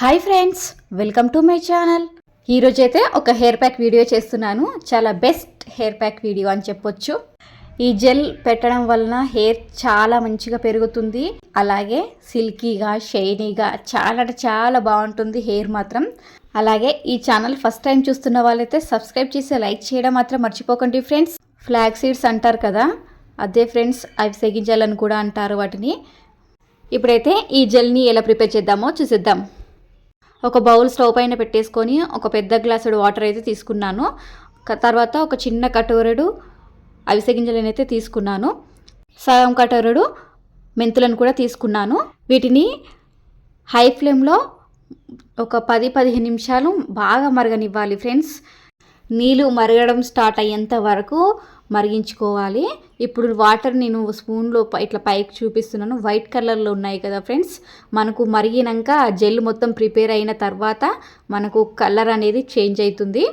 Hi friends welcome to my channel ఈరోజు అయితే ఒక హెయిర్ ప్యాక్ వీడియో చేస్తున్నాను. చాలా బెస్ట్ హెయిర్ ప్యాక్ వీడియో అని చెప్పొచ్చు. ఈ జెల్ పెట్టడం వలన హెయిర్ చాలా మంచిగా పెరుగుతుంది. అలాగే సిల్కీగా షైనీగా చాలా అంటే చాలా బాగుంటుంది హెయిర్ మాత్రం. అలాగే ఈ ఛానల్ ఫస్ట్ టైం చూస్తున్న వాళ్ళైతే సబ్స్క్రైబ్ చేసి లైక్ చేయడం మాత్రం మర్చిపోకండి ఫ్రెండ్స్ ఫ్లాగ్ సీడ్స్ అంటారు కదా. అదే ఫ్రెండ్స్ అవి సెగించాలని కూడా అంటారు వాటిని. ఇప్పుడైతే ఈ జెల్ని ఎలా ప్రిపేర్ చేద్దామో చూసిద్దాం. ఒక బౌల్ స్టవ్ పైన పెట్టేసుకొని ఒక పెద్ద గ్లాసుడు వాటర్ అయితే తీసుకున్నాను. తర్వాత ఒక చిన్న కటోరుడు అవిసె గింజలను అయితే తీసుకున్నాను. సగం కటోరుడు మెంతులను కూడా తీసుకున్నాను. వీటిని హై ఫ్లేమ్లో ఒక పది పదిహేను నిమిషాలు బాగా మరగనివ్వాలి ఫ్రెండ్స్. నీళ్ళు మరగడం స్టార్ట్ అయ్యేంత వరకు మరిగించుకోవాలి. ఇప్పుడు వాటర్ నేను స్పూన్లో పై- ఇట్లా పైకి చూపిస్తున్నాను. వైట్ కలర్లో ఉన్నాయి కదా ఫ్రెండ్స్ మనకు మరిగినాక జెల్ మొత్తం ప్రిపేర్ అయిన తర్వాత మనకు కలర్ అనేది చేంజ్ అవుతుంది.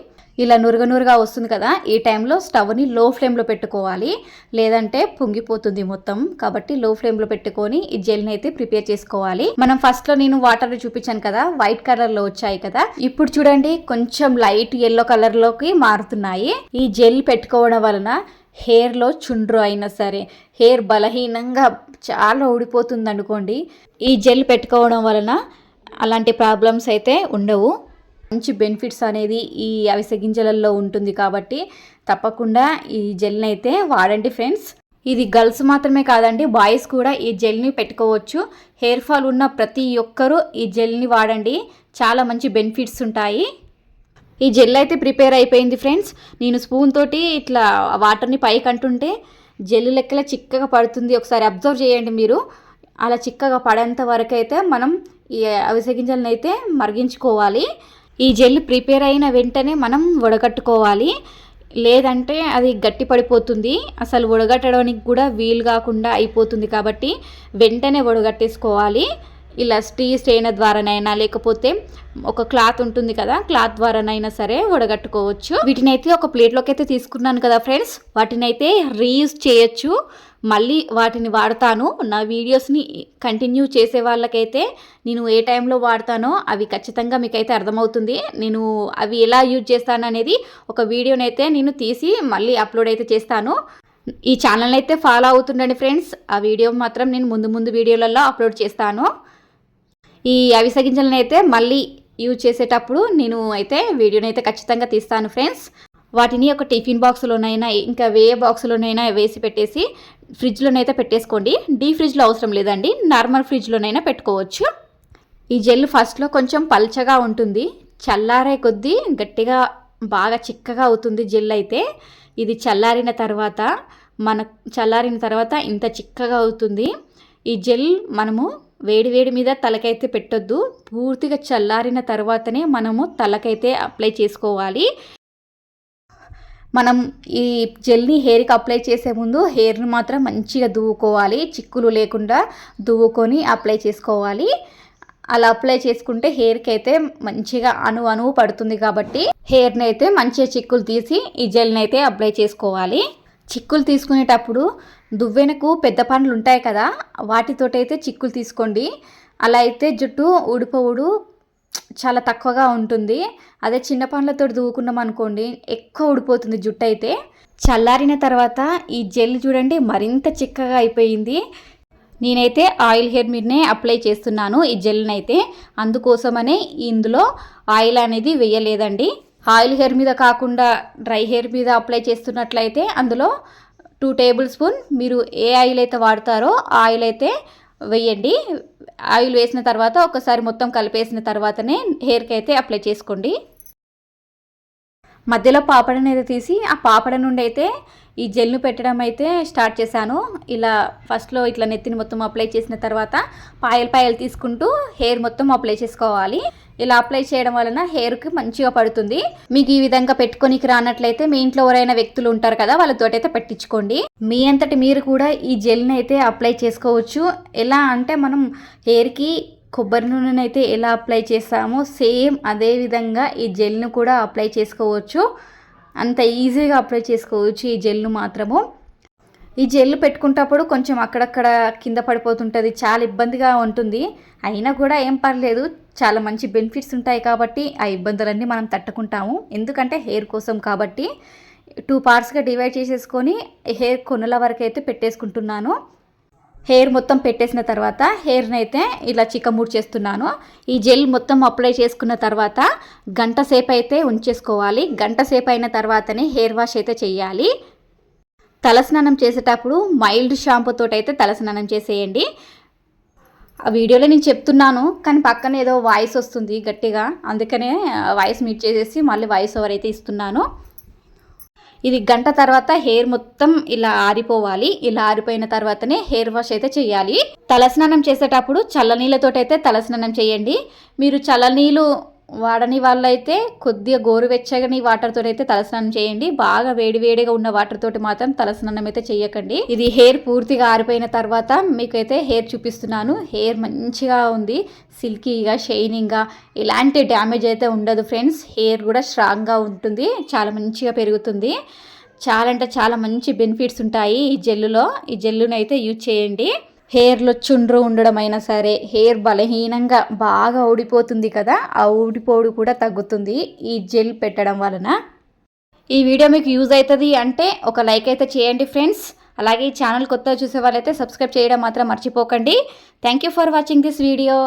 ఇలా నురగ నురుగా వస్తుంది కదా ఈ టైంలో స్టవ్ని లో ఫ్లేమ్లో పెట్టుకోవాలి. లేదంటే పొంగిపోతుంది మొత్తం. కాబట్టి లో ఫ్లేమ్లో పెట్టుకొని ఈ జెల్ని అయితే ప్రిపేర్ చేసుకోవాలి. మనం ఫస్ట్లో నేను వాటర్ చూపించాను కదా వైట్ కలర్లో వచ్చాయి కదా. ఇప్పుడు చూడండి కొంచెం లైట్ ఎల్లో కలర్లోకి మారుతున్నాయి. ఈ జెల్ పెట్టుకోవడం వలన హెయిర్లో చుండ్రు అయినా సరే హెయిర్ బలహీనంగా చాలా ఊడిపోతుంది అనుకోండి. ఈ జెల్ పెట్టుకోవడం వలన అలాంటి ప్రాబ్లమ్స్ అయితే ఉండవు. మంచి బెనిఫిట్స్ అనేది ఈ అవిసె గింజలలో ఉంటుంది కాబట్టి తప్పకుండా ఈ జెల్ని అయితే వాడండి ఫ్రెండ్స్ ఇది గర్ల్స్ మాత్రమే కాదండి బాయ్స్ కూడా ఈ జెల్ని పెట్టుకోవచ్చు. హెయిర్ ఫాల్ ఉన్న ప్రతి ఒక్కరూ ఈ జెల్ని వాడండి. చాలా మంచి బెనిఫిట్స్ ఉంటాయి. ఈ జెల్ అయితే ప్రిపేర్ అయిపోయింది ఫ్రెండ్స్ నేను స్పూన్ తోటి ఇట్లా వాటర్ని పైకి అంటుంటే జెల్ లెక్కల చిక్కగా పడుతుంది. ఒకసారి అబ్జర్వ్ చేయండి మీరు. అలా చిక్కగా పడేంత వరకు అయితే మనం ఈ అవిసె గింజలను అయితే మరిగించుకోవాలి. ఈ జెల్ ప్రిపేర్ అయిన వెంటనే మనం వడగట్టుకోవాలి. లేదంటే అది గట్టి పడిపోతుంది అసలు వడగట్టడానికి కూడా వీలు కాకుండా అయిపోతుంది కాబట్టి వెంటనే వడగట్టేసుకోవాలి. ఇలా స్టీ స్టేన ద్వారానైనా లేకపోతే ఒక క్లాత్ ఉంటుంది కదా క్లాత్ ద్వారానైనా సరే వడగట్టుకోవచ్చు. వీటిని అయితే ఒక ప్లేట్లోకి అయితే తీసుకున్నాను కదా ఫ్రెండ్స్. వాటినైతే అయితే రీయూజ్ చేయొచ్చు. మళ్ళీ వాటిని వాడతాను. నా వీడియోస్ని కంటిన్యూ చేసే వాళ్ళకైతే నేను ఏ టైంలో వాడతానో అవి ఖచ్చితంగా మీకైతే అర్థమవుతుంది. నేను అవి ఎలా యూజ్ చేస్తాను అనేది ఒక వీడియోనైతే నేను తీసి మళ్ళీ అప్లోడ్ అయితే చేస్తాను. ఈ ఛానల్ అయితే ఫాలో అవుతుండండి ఫ్రెండ్స్. ఆ వీడియో మాత్రం నేను ముందు ముందు వీడియోలలో అప్లోడ్ చేస్తాను. ఈ అవిసె అయితే మళ్ళీ యూజ్ చేసేటప్పుడు నేను అయితే వీడియోని అయితే ఖచ్చితంగా తీస్తాను ఫ్రెండ్స్. వాటిని ఒక టిఫిన్ బాక్స్లోనైనా ఇంకా వే బాక్స్లోనైనా వేసి పెట్టేసి ఫ్రిడ్జ్లోనైతే పెట్టేసుకోండి. డీ ఫ్రిడ్జ్లో అవసరం లేదండి. నార్మల్ ఫ్రిడ్జ్లోనైనా పెట్టుకోవచ్చు. ఈ జెల్ ఫస్ట్లో కొంచెం పల్చగా ఉంటుంది. చల్లారే కొద్దీ గట్టిగా బాగా చిక్కగా అవుతుంది జెల్ అయితే. ఇది చల్లారిన తర్వాత మన చల్లారిన తర్వాత ఇంత చిక్కగా అవుతుంది. ఈ జెల్ మనము వేడి వేడి మీద తలకైతే పెట్టొద్దు. పూర్తిగా చల్లారిన తర్వాతనే మనము తలకైతే అప్లై చేసుకోవాలి. మనం ఈ జెల్ని హెయిర్కి అప్లై చేసే ముందు హెయిర్ని మాత్రం మంచిగా దువ్వుకోవాలి. చిక్కులు లేకుండా దువ్వుకొని అప్లై చేసుకోవాలి. అలా అప్లై చేసుకుంటే హెయిర్కి అయితే మంచిగా అణు అణువు పడుతుంది కాబట్టి హెయిర్ని అయితే మంచిగా చిక్కులు తీసి ఈ జెల్ని అయితే అప్లై చేసుకోవాలి. చిక్కులు తీసుకునేటప్పుడు దువ్వెనకు పెద్ద పండ్లు ఉంటాయి కదా వాటితోటైతే చిక్కులు తీసుకోండి. అలా అయితే జుట్టు ఊడిపోవుడు చాలా తక్కువగా ఉంటుంది. అదే చిన్న పండ్లతో దువ్వుకున్నాం అనుకోండి ఎక్కువ ఊడిపోతుంది జుట్టు అయితే. చల్లారిన తర్వాత ఈ జెల్ చూడండి మరింత చిక్కగా అయిపోయింది. నేనైతే ఆయిల్ హెయిర్ మీదనే అప్లై చేస్తున్నాను ఈ జెల్ని అయితే అందుకోసమనే ఇందులో ఆయిల్ అనేది వేయలేదండి. ఆయిల్ హెయిర్ మీద కాకుండా డ్రై హెయిర్ మీద అప్లై చేస్తున్నట్లయితే అందులో టూ టేబుల్ స్పూన్ మీరు ఏ ఆయిల్ అయితే వాడతారో ఆయిల్ అయితే వేయండి. ఆయిల్ వేసిన తర్వాత ఒకసారి మొత్తం కలిపేసిన తర్వాతనే హెయిర్కి అయితే అప్లై చేసుకోండి. మధ్యలో పాపడ అనేది తీసి ఆ పాపడ నుండి అయితే ఈ జెల్ను పెట్టడం అయితే స్టార్ట్ చేశాను. ఇలా ఫస్ట్లో ఇట్లా నెత్తిని మొత్తం అప్లై చేసిన తర్వాత పాయలు పాయలు తీసుకుంటూ హెయిర్ మొత్తం అప్లై చేసుకోవాలి. ఇలా అప్లై చేయడం వలన హెయిర్కి మంచిగా పడుతుంది. మీకు ఈ విధంగా పెట్టుకోనికి రానట్లయితే మీ ఇంట్లో ఎవరైనా వ్యక్తులు ఉంటారు కదా వాళ్ళతోటైతే పెట్టించుకోండి. మీ అంతటి మీరు కూడా ఈ జెల్ని అయితే అప్లై చేసుకోవచ్చు. ఎలా అంటే మనం హెయిర్కి కొబ్బరి నూనెను అయితే ఎలా అప్లై చేస్తామో సేమ్ అదే విధంగా ఈ జెల్ను కూడా అప్లై చేసుకోవచ్చు. అంత ఈజీగా అప్లై చేసుకోవచ్చు ఈ జెల్ను మాత్రము. ఈ జెల్ పెట్టుకుంటప్పుడు కొంచెం అక్కడక్కడ కింద పడిపోతుంటుంది చాలా ఇబ్బందిగా ఉంటుంది. అయినా కూడా ఏం పర్లేదు చాలా మంచి బెనిఫిట్స్ ఉంటాయి కాబట్టి ఆ ఇబ్బందులన్నీ మనం తట్టుకుంటాము. ఎందుకంటే హెయిర్ కోసం కాబట్టి టూ పార్ట్స్గా డివైడ్ చేసేసుకొని హెయిర్ కొనుల వరకు అయితే పెట్టేసుకుంటున్నాను. హెయిర్ మొత్తం పెట్టేసిన తర్వాత హెయిర్ని అయితే ఇలా చిక్కమూడు చేస్తున్నాను. ఈ జెల్ మొత్తం అప్లై చేసుకున్న తర్వాత గంట సేపు అయితే ఉంచేసుకోవాలి. గంట సేపు అయిన తర్వాతనే హెయిర్ వాష్ అయితే చేయాలి. తలస్నానం చేసేటప్పుడు మైల్డ్ షాంపూతో అయితే తలస్నానం చేసేయండి. ఆ వీడియోలో నేను చెప్తున్నాను కానీ పక్కన ఏదో వాయిస్ వస్తుంది గట్టిగా. అందుకనే వాయిస్ మీట్ చేసేసి మళ్ళీ వాయిస్ ఓవర్ అయితే ఇస్తున్నాను. ఇది గంట తర్వాత హెయిర్ మొత్తం ఇలా ఆరిపోవాలి. ఇలా ఆరిపోయిన తర్వాతనే హెయిర్ వాష్ అయితే చేయాలి. తలస్నానం చేసేటప్పుడు చల్లనీళ్ళతో అయితే తలస్నానం చేయండి. మీరు చల్లనీళ్ళు వాడని వాళ్ళైతే కొద్దిగా గోరువెచ్చగని వాటర్తో అయితే తలస్నానం చేయండి. బాగా వేడి వేడిగా ఉన్న వాటర్ తోటి మాత్రం తలస్నానం అయితే చేయకండి ఇది హెయిర్ పూర్తిగా ఆరిపోయిన తర్వాత మీకైతే హెయిర్ చూపిస్తున్నాను. హెయిర్ మంచిగా ఉంది. సిల్కీగా షైనింగ్గా ఎలాంటి డ్యామేజ్ అయితే ఉండదు ఫ్రెండ్స్. హెయిర్ కూడా స్ట్రాంగ్గా ఉంటుంది. చాలా మంచిగా పెరుగుతుంది. చాలా అంటే చాలా మంచి బెనిఫిట్స్ ఉంటాయి ఈ జెల్లులో. ఈ జెల్లును అయితే యూజ్ చేయండి. హెయిర్లో చుండ్రు ఉండడం అయినా సరే హెయిర్ బలహీనంగా బాగా ఊడిపోతుంది కదా ఆ ఊడిపోడు కూడా తగ్గుతుంది ఈ జెల్ పెట్టడం వలన. ఈ వీడియో మీకు యూజ్ అవుతుంది అంటే ఒక లైక్ అయితే చేయండి ఫ్రెండ్స్. అలాగే ఈ ఛానల్ కొత్తగా చూసే వాళ్ళైతే సబ్స్క్రైబ్ చేయడం మాత్రం మర్చిపోకండి. Thank you for watching this video.